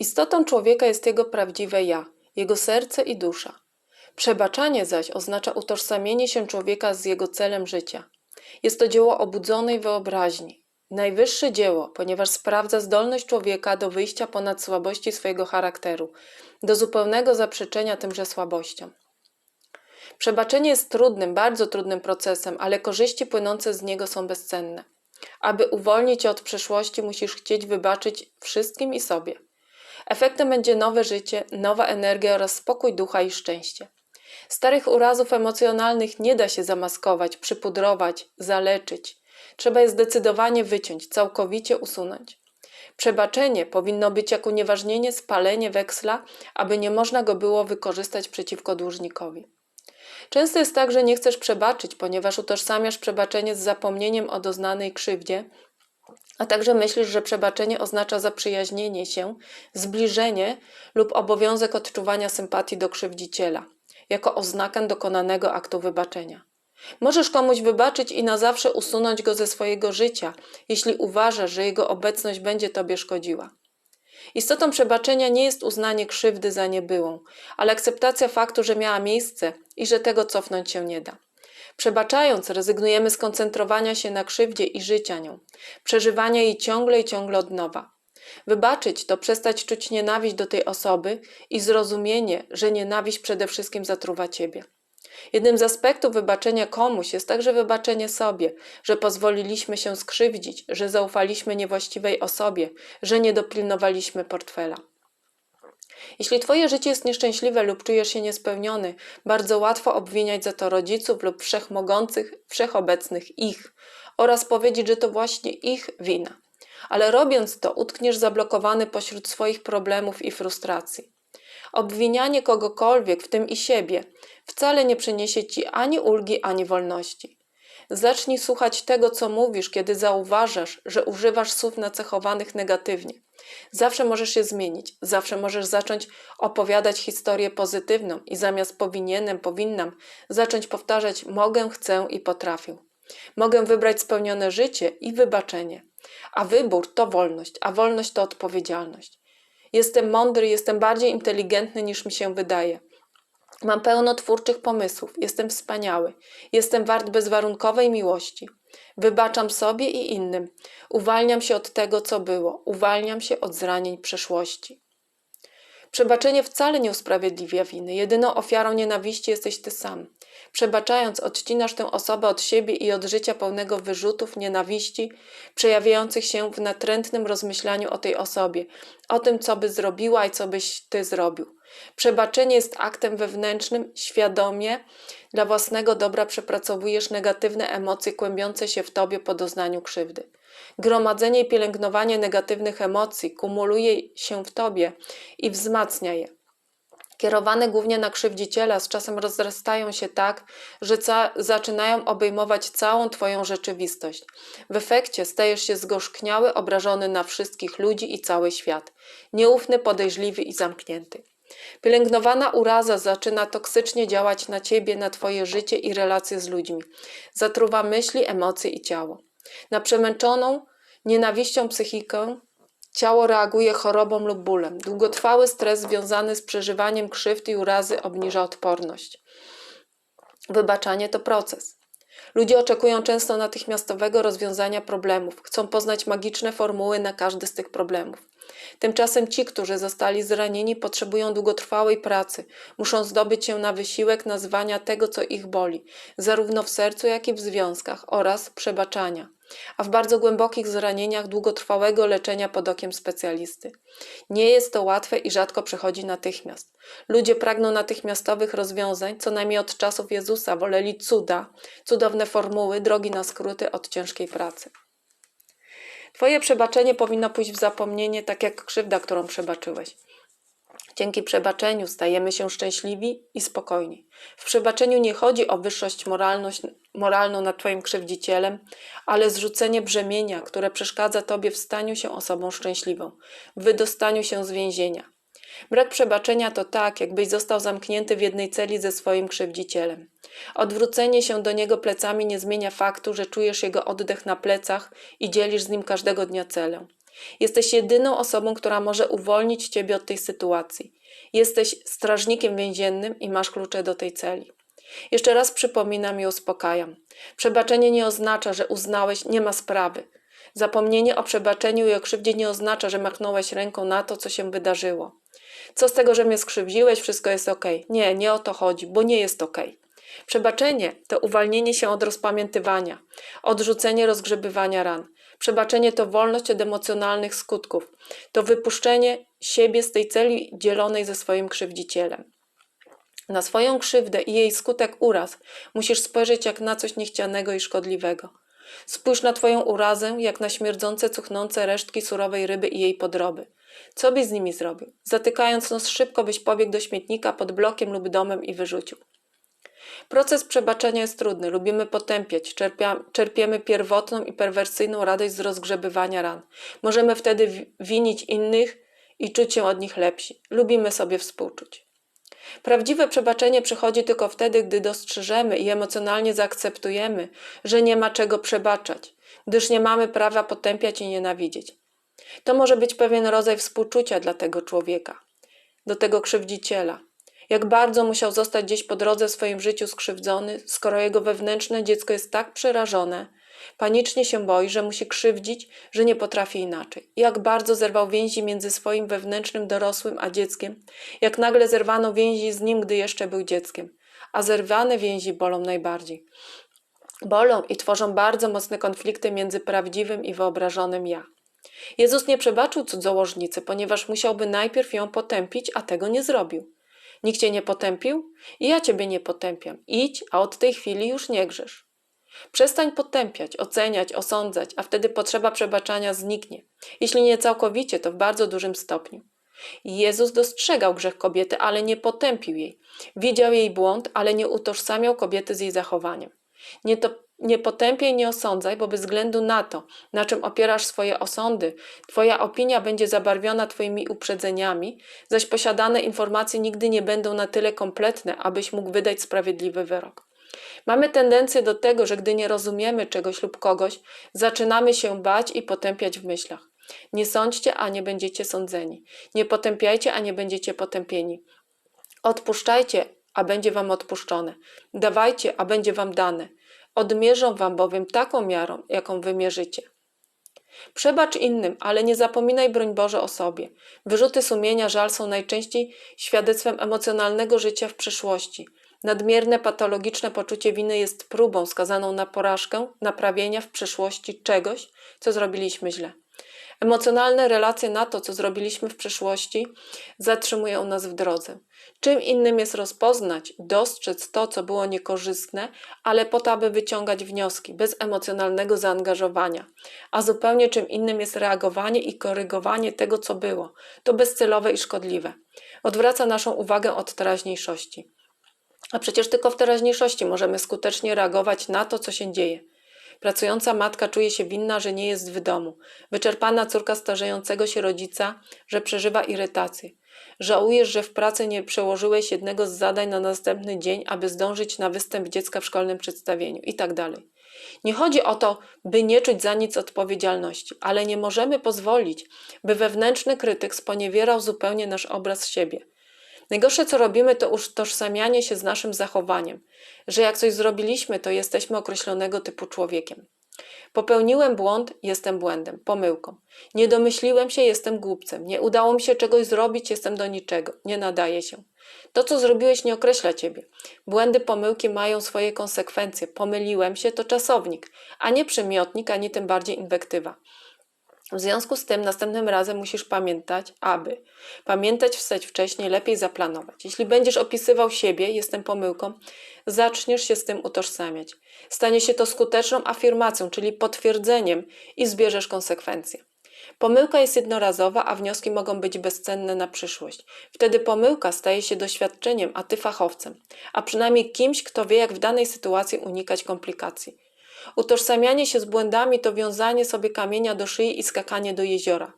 Istotą człowieka jest jego prawdziwe ja, jego serce i dusza. Przebaczanie zaś oznacza utożsamienie się człowieka z jego celem życia. Jest to dzieło obudzonej wyobraźni. Najwyższe dzieło, ponieważ sprawdza zdolność człowieka do wyjścia ponad słabości swojego charakteru, do zupełnego zaprzeczenia tymże słabościom. Przebaczenie jest trudnym, bardzo trudnym procesem, ale korzyści płynące z niego są bezcenne. Aby uwolnić cię od przeszłości, musisz chcieć wybaczyć wszystkim i sobie. Efektem będzie nowe życie, nowa energia oraz spokój ducha i szczęście. Starych urazów emocjonalnych nie da się zamaskować, przypudrować, zaleczyć. Trzeba je zdecydowanie wyciąć, całkowicie usunąć. Przebaczenie powinno być jak unieważnienie, spalenie weksla, aby nie można go było wykorzystać przeciwko dłużnikowi. Często jest tak, że nie chcesz przebaczyć, ponieważ utożsamiasz przebaczenie z zapomnieniem o doznanej krzywdzie, a także myślisz, że przebaczenie oznacza zaprzyjaźnienie się, zbliżenie lub obowiązek odczuwania sympatii do krzywdziciela, jako oznakę dokonanego aktu wybaczenia. Możesz komuś wybaczyć i na zawsze usunąć go ze swojego życia, jeśli uważasz, że jego obecność będzie tobie szkodziła. Istotą przebaczenia nie jest uznanie krzywdy za niebyłą, ale akceptacja faktu, że miała miejsce i że tego cofnąć się nie da. Przebaczając, rezygnujemy z koncentrowania się na krzywdzie i życia nią, przeżywania jej ciągle i ciągle od nowa. Wybaczyć to przestać czuć nienawiść do tej osoby i zrozumienie, że nienawiść przede wszystkim zatruwa ciebie. Jednym z aspektów wybaczenia komuś jest także wybaczenie sobie, że pozwoliliśmy się skrzywdzić, że zaufaliśmy niewłaściwej osobie, że nie dopilnowaliśmy portfela. Jeśli Twoje życie jest nieszczęśliwe lub czujesz się niespełniony, bardzo łatwo obwiniać za to rodziców lub wszechmogących, wszechobecnych ich oraz powiedzieć, że to właśnie ich wina. Ale robiąc to, utkniesz zablokowany pośród swoich problemów i frustracji. Obwinianie kogokolwiek, w tym i siebie, wcale nie przyniesie ci ani ulgi, ani wolności. Zacznij słuchać tego, co mówisz, kiedy zauważasz, że używasz słów nacechowanych negatywnie. Zawsze możesz się zmienić, zawsze możesz zacząć opowiadać historię pozytywną i zamiast powinienem, powinnam, zacząć powtarzać mogę, chcę i potrafię. Mogę wybrać spełnione życie i wybaczenie. A wybór to wolność, a wolność to odpowiedzialność. Jestem mądry, jestem bardziej inteligentny niż mi się wydaje. Mam pełno twórczych pomysłów, jestem wspaniały, jestem wart bezwarunkowej miłości. Wybaczam sobie i innym, uwalniam się od tego, co było, uwalniam się od zranień przeszłości. Przebaczenie wcale nie usprawiedliwia winy, jedyną ofiarą nienawiści jesteś ty sam. Przebaczając, odcinasz tę osobę od siebie i od życia pełnego wyrzutów, nienawiści, przejawiających się w natrętnym rozmyślaniu o tej osobie, o tym, co by zrobiła i co byś ty zrobił. Przebaczenie jest aktem wewnętrznym, świadomie, dla własnego dobra przepracowujesz negatywne emocje kłębiące się w tobie po doznaniu krzywdy. Gromadzenie i pielęgnowanie negatywnych emocji kumuluje się w tobie i wzmacnia je. Kierowane głównie na krzywdziciela, z czasem rozrastają się tak, że zaczynają obejmować całą Twoją rzeczywistość. W efekcie stajesz się zgorzkniały, obrażony na wszystkich ludzi i cały świat, nieufny, podejrzliwy i zamknięty. Pielęgnowana uraza zaczyna toksycznie działać na ciebie, na twoje życie i relacje z ludźmi. Zatruwa myśli, emocje i ciało. Na przemęczoną nienawiścią psychikę ciało reaguje chorobą lub bólem. Długotrwały stres związany z przeżywaniem krzywd i urazy obniża odporność. Wybaczanie to proces. Ludzie oczekują często natychmiastowego rozwiązania problemów, chcą poznać magiczne formuły na każdy z tych problemów. Tymczasem ci, którzy zostali zranieni, potrzebują długotrwałej pracy, muszą zdobyć się na wysiłek nazwania tego, co ich boli, zarówno w sercu, jak i w związkach, oraz przebaczania, a w bardzo głębokich zranieniach długotrwałego leczenia pod okiem specjalisty. Nie jest to łatwe i rzadko przychodzi natychmiast. Ludzie pragną natychmiastowych rozwiązań, co najmniej od czasów Jezusa woleli cuda, cudowne formuły, drogi na skróty od ciężkiej pracy. Twoje przebaczenie powinno pójść w zapomnienie, tak jak krzywda, którą przebaczyłeś. Dzięki przebaczeniu stajemy się szczęśliwi i spokojni. W przebaczeniu nie chodzi o wyższość moralną nad Twoim krzywdzicielem, ale zrzucenie brzemienia, które przeszkadza Tobie w staniu się osobą szczęśliwą, w wydostaniu się z więzienia. Brak przebaczenia to tak, jakbyś został zamknięty w jednej celi ze swoim krzywdzicielem. Odwrócenie się do niego plecami nie zmienia faktu, że czujesz jego oddech na plecach i dzielisz z nim każdego dnia celę. Jesteś jedyną osobą, która może uwolnić ciebie od tej sytuacji. Jesteś strażnikiem więziennym i masz klucze do tej celi. Jeszcze raz przypominam i uspokajam. Przebaczenie nie oznacza, że uznałeś, nie ma sprawy. Zapomnienie o przebaczeniu i o krzywdzie nie oznacza, że machnąłeś ręką na to, co się wydarzyło. Co z tego, że mnie skrzywdziłeś, wszystko jest ok. Nie, nie o to chodzi, bo nie jest ok. Przebaczenie to uwalnienie się od rozpamiętywania, odrzucenie rozgrzebywania ran. Przebaczenie to wolność od emocjonalnych skutków, to wypuszczenie siebie z tej celi dzielonej ze swoim krzywdzicielem. Na swoją krzywdę i jej skutek uraz musisz spojrzeć jak na coś niechcianego i szkodliwego. Spójrz na Twoją urazę jak na śmierdzące, cuchnące resztki surowej ryby i jej podroby. Co byś z nimi zrobił? Zatykając nos szybko byś pobiegł do śmietnika pod blokiem lub domem i wyrzucił. Proces przebaczenia jest trudny, lubimy potępiać, czerpia, czerpiemy pierwotną i perwersyjną radość z rozgrzebywania ran. Możemy wtedy wi- winić innych i czuć się od nich lepsi. Lubimy sobie współczuć. Prawdziwe przebaczenie przychodzi tylko wtedy, gdy dostrzeżemy i emocjonalnie zaakceptujemy, że nie ma czego przebaczać, gdyż nie mamy prawa potępiać i nienawidzieć. To może być pewien rodzaj współczucia dla tego człowieka, do tego krzywdziciela. Jak bardzo musiał zostać gdzieś po drodze w swoim życiu skrzywdzony, skoro jego wewnętrzne dziecko jest tak przerażone, panicznie się boi, że musi krzywdzić, że nie potrafi inaczej. Jak bardzo zerwał więzi między swoim wewnętrznym dorosłym a dzieckiem, jak nagle zerwano więzi z nim, gdy jeszcze był dzieckiem. A zerwane więzi bolą najbardziej. Bolą i tworzą bardzo mocne konflikty między prawdziwym i wyobrażonym ja. Jezus nie przebaczył cudzołożnicy, ponieważ musiałby najpierw ją potępić, a tego nie zrobił. Nikt cię nie potępił? I ja ciebie nie potępiam. Idź, a od tej chwili już nie grzesz. Przestań potępiać, oceniać, osądzać, a wtedy potrzeba przebaczania zniknie. Jeśli nie całkowicie, to w bardzo dużym stopniu. Jezus dostrzegał grzech kobiety, ale nie potępił jej. Widział jej błąd, ale nie utożsamiał kobiety z jej zachowaniem. Nie, to, nie potępiaj, nie osądzaj, bo bez względu na to, na czym opierasz swoje osądy, Twoja opinia będzie zabarwiona Twoimi uprzedzeniami, zaś posiadane informacje nigdy nie będą na tyle kompletne, abyś mógł wydać sprawiedliwy wyrok. Mamy tendencję do tego, że gdy nie rozumiemy czegoś lub kogoś, zaczynamy się bać i potępiać w myślach. Nie sądźcie, a nie będziecie sądzeni. Nie potępiajcie, a nie będziecie potępieni. Odpuszczajcie, a będzie wam odpuszczone. Dawajcie, a będzie wam dane. Odmierzą wam bowiem taką miarą, jaką wymierzycie. Przebacz innym, ale nie zapominaj, broń Boże, o sobie. Wyrzuty sumienia, żal są najczęściej świadectwem emocjonalnego życia w przyszłości. Nadmierne patologiczne poczucie winy jest próbą skazaną na porażkę, naprawienia w przyszłości czegoś, co zrobiliśmy źle. Emocjonalne relacje na to, co zrobiliśmy w przeszłości, zatrzymują nas w drodze. Czym innym jest rozpoznać, dostrzec to, co było niekorzystne, ale po to, aby wyciągać wnioski, bez emocjonalnego zaangażowania. A zupełnie czym innym jest reagowanie i korygowanie tego, co było. To bezcelowe i szkodliwe. Odwraca naszą uwagę od teraźniejszości. A przecież tylko w teraźniejszości możemy skutecznie reagować na to, co się dzieje. Pracująca matka czuje się winna, że nie jest w domu. Wyczerpana córka starzejącego się rodzica, że przeżywa irytację. Żałujesz, że w pracy nie przełożyłeś jednego z zadań na następny dzień, aby zdążyć na występ dziecka w szkolnym przedstawieniu i tak dalej. Nie chodzi o to, by nie czuć za nic odpowiedzialności, ale nie możemy pozwolić, by wewnętrzny krytyk sponiewierał zupełnie nasz obraz siebie. Najgorsze, co robimy, to utożsamianie się z naszym zachowaniem, że jak coś zrobiliśmy, to jesteśmy określonego typu człowiekiem. Popełniłem błąd, jestem błędem, pomyłką. Nie domyśliłem się, jestem głupcem. Nie udało mi się czegoś zrobić, jestem do niczego. Nie nadaje się. To, co zrobiłeś, nie określa ciebie. Błędy, pomyłki mają swoje konsekwencje. Pomyliłem się to czasownik, a nie przymiotnik, ani tym bardziej inwektywa. W związku z tym następnym razem musisz pamiętać, aby pamiętać wstać wcześniej, lepiej zaplanować. Jeśli będziesz opisywał siebie, jestem pomyłką, zaczniesz się z tym utożsamiać. Stanie się to skuteczną afirmacją, czyli potwierdzeniem i zbierzesz konsekwencje. Pomyłka jest jednorazowa, a wnioski mogą być bezcenne na przyszłość. Wtedy pomyłka staje się doświadczeniem, a ty fachowcem, a przynajmniej kimś, kto wie, jak w danej sytuacji unikać komplikacji. Utożsamianie się z błędami to wiązanie sobie kamienia do szyi i skakanie do jeziora.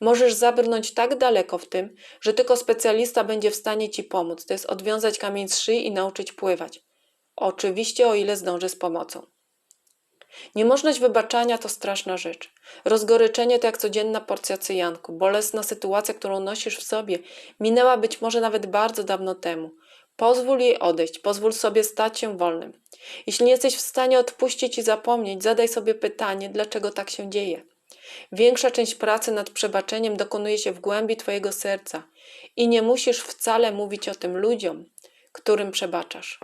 Możesz zabrnąć tak daleko w tym, że tylko specjalista będzie w stanie ci pomóc, to jest odwiązać kamień z szyi i nauczyć pływać. Oczywiście, o ile zdąży z pomocą. Niemożność wybaczania to straszna rzecz. Rozgoryczenie to jak codzienna porcja cyjanku. Bolesna sytuacja, którą nosisz w sobie, minęła być może nawet bardzo dawno temu. Pozwól jej odejść, pozwól sobie stać się wolnym. Jeśli nie jesteś w stanie odpuścić i zapomnieć, zadaj sobie pytanie, dlaczego tak się dzieje. Większa część pracy nad przebaczeniem dokonuje się w głębi Twojego serca i nie musisz wcale mówić o tym ludziom, którym przebaczasz.